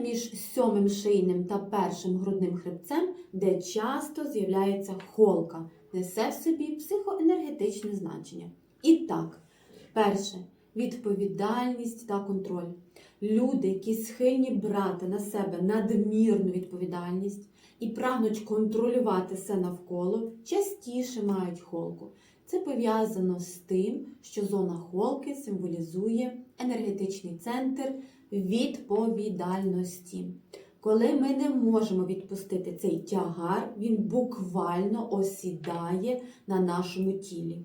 між сьомим шийним та першим грудним хребцем, де часто з'являється холка, несе в собі психоенергетичне значення. І так, перше відповідальність та контроль. Люди, які схильні брати на себе надмірну відповідальність і прагнуть контролювати все навколо, частіше мають холку. Це пов'язано з тим, що зона холки символізує енергетичний центр відповідальності. Коли ми не можемо відпустити цей тягар, він буквально осідає на нашому тілі.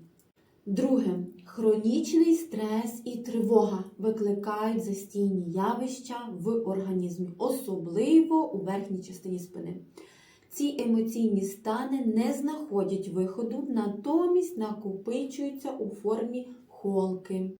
Друге, хронічний стрес і тривога викликають застійні явища в організмі, особливо у верхній частині спини. Ці емоційні стани не знаходять виходу, натомість накопичуються у формі холки.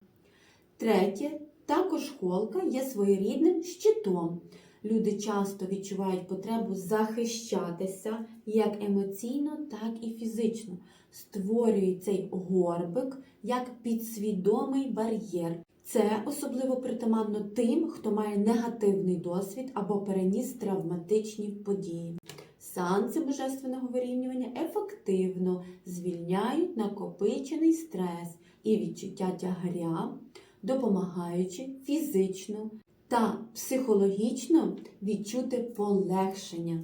Третє, також холка є своєрідним щитом. Люди часто відчувають потребу захищатися як емоційно, так і фізично. Створюють цей горбик як підсвідомий бар'єр. Це особливо притаманно тим, хто має негативний досвід або переніс травматичні події. Сеанси божественного вирівнювання ефективно звільняють накопичений стрес і відчуття тягаря, допомагаючи фізично та психологічно відчути полегшення.